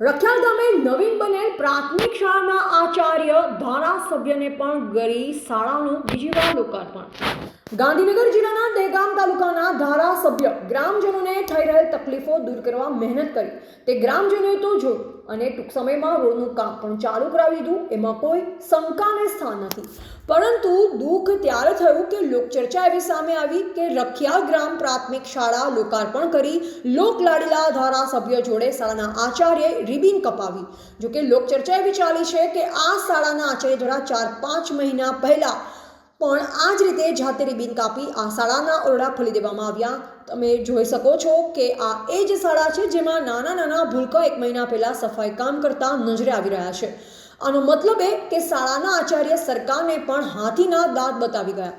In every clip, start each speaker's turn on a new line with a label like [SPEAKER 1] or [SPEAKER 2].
[SPEAKER 1] રખિયાલ ગામે નવીન બનેલ પ્રાથમિક શાળાના આચાર્ય ધારાસભ્યને પણ ગરી શાળાનું બીજી વાર લોકાર્પણ. ગાંધીનગર જિલ્લાના દહેગામ તાલુકાના ધારાસભ્ય ગ્રામજનોને થઈ રહેલ તકલીફો દૂર કરવા મહેનત કરી. તે ગ્રામજનોએ તો જોયું અને ટૂંક સમયમાં રોડનું કામ પણ ચાલુ કરાવી દીધું, એમાં કોઈ શંકાને સ્થાન નથી. પરંતુ દુઃખ ત્યારે થયું કે લોકચર્ચા એવી સામે આવી કે રખિયા ગ્રામ પ્રાથમિક શાળા લોકાર્પણ કરી લોકલાડીલા ધારાસભ્ય જોડે શાળાના આચાર્યે રિબિન કપાવી. જોકે લોકચર્ચા એવી ચાલી છે કે આ શાળાના આચાર્ય દ્વારા ચાર પાંચ મહિના પહેલા પણ આ જ રીતે જાતે રિબિન કાપી આ શાળાના ઓરડા ખોલી દેવામાં આવ્યા. તમે જોઈ શકો છો કે આ એ જ શાળા છે જેમાં નાના નાના ભૂલકો એક મહિના પહેલા સફાઈ કામ કરતા નજરે આવી રહ્યા છે. આનો મતલબ એ કે શાળાના આચાર્ય સરકારને પણ હાથીના દાંત બતાવી ગયા.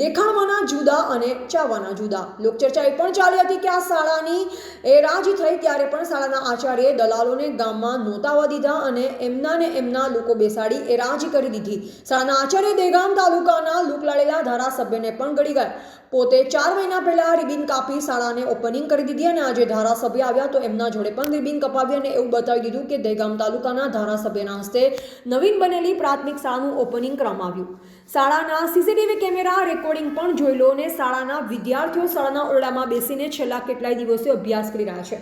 [SPEAKER 1] દેખાડવાના જુદા અને ચાવવાના જુદા. લોકચર્ચા એ પણ ચાલી હતી કે આ શાળાની એ રાજી થઈ ત્યારે પણ શાળાના આચાર્યએ દલાલોને ગામમાં નોતાવા દીધા અને એમના ને એમના લોકો બેસાડી એ રાજી કરી દીધી. શાળાના આચાર્ય દેગામ તાલુકાના લૂકલાળેલા ધારાસભ્યને પણ ગળી ગયા. પોતે ચાર મહિના પહેલા રિબિન કાપી શાળાને ઓપનિંગ કરી દીધી અને આજે ધારાસભ્ય આવ્યા તો એમના જોડે પણ રિબિન કપાવી અને એવું બતાવી દીધું કે દહેગામ તાલુકાના ધારાસભ્યના હસ્તે નવીન બનેલી પ્રાથમિક શાળાનું ઓપનિંગ કરવામાં આવ્યું. શાળાના સીસીટીવી કેમેરા રેકોર્ડિંગ પણ જોઈ લો અને શાળાના વિદ્યાર્થીઓ શાળાના ઓરડામાં બેસીને છેલ્લા કેટલાય દિવસે અભ્યાસ કરી રહ્યા છે.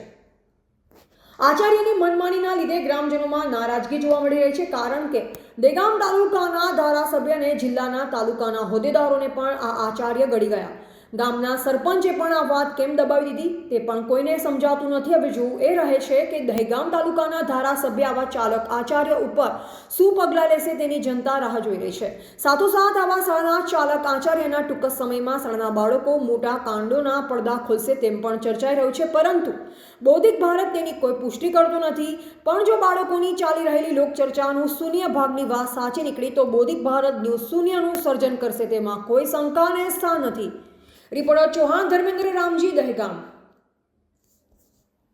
[SPEAKER 1] આચાર્યની મનમાનીના લીધે ગ્રામજનોમાં નારાજગી જોવા મળી રહી છે કારણ કે દેગામ તાલુકાના ધારાસભ્ય અને જિલ્લાના તાલુકાના હોદ્દેદારોને પણ આ આચાર્ય ગળી ગયા. ગામના સરપંચે પણ આ વાત કેમ દબાવી દીધી? તે પણ કોઈને સમજાતું નથી. હવે જોવું એ રહે છે કે દહેગામ તાલુકાના ધારાસભ્ય આવા ચાલક આચાર્ય ઉપર શું પગલાં લેશે તેની જનતા રાહ જોઈ રહી છે. સાથોસાથ આવા શાળાના ચાલક આચાર્યના ટૂંક સમયમાં શાળાના બાળકો મોટા કાંડોના પડદા ખોલશે તેમ પણ ચર્ચાઈ રહ્યું છે. પરંતુ બૌદ્ધિક ભારત તેની કોઈ પુષ્ટિ કરતું નથી. પણ જો બાળકોની ચાલી રહેલી લોકચર્ચાનું શૂન્ય ભાગની વાત સાચી નીકળી તો બૌદ્ધિક ભારત ન્યૂઝ શૂન્યનું સર્જન કરશે. તેમાં કોઈ શંકાને સ્થાન નથી. રિપોર્ટર ચૌહાણ ધર્મેન્દ્ર રામજી દહેગામ.